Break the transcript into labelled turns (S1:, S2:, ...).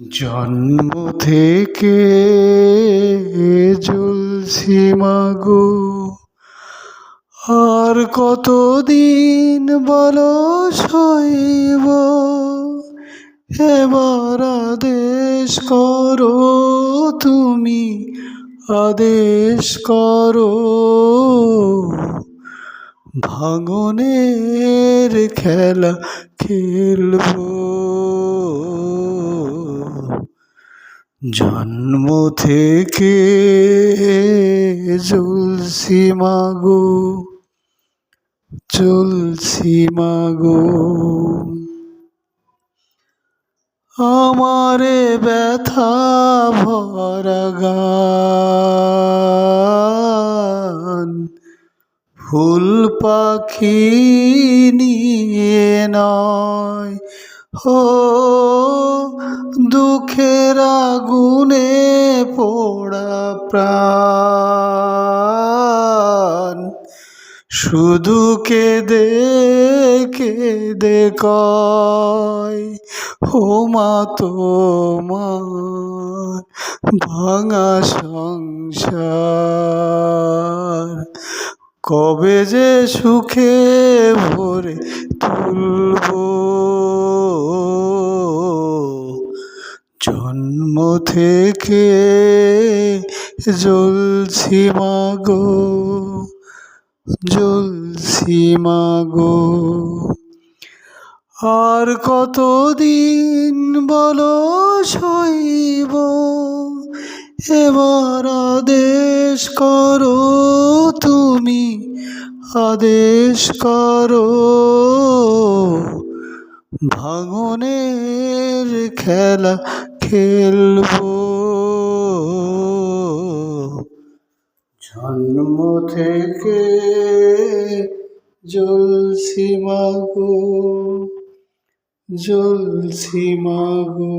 S1: জন্ম থেকে জ্বলছি মাগো। আর কতদিন বলো সইব এবার আদেশ করো তুমি, আদেশ করো। ভাঙনের খেলা খেলব। জন্ম থেকে জ্বলছি মাগো চলছি মাগো। আমারে ব্যথা ভরা ফুল পাখি নিয়ে নয় ও প্রাণ। শুধু কেঁদে কেঁদে কয়, ও মা তোমার ভাঙা সংসার, কবে যে সুখে ভরে তুলব? জন্ম থেকে জ্বলছি মাগো জ্বলছি মাগো। আর কতদিন বলো সইব, এবার আদেশ করো তুমি, আদেশ করো। ভাঙনের খেলা খেলব। জন্ম থেকে জলসি মাগো জলসি মাগো।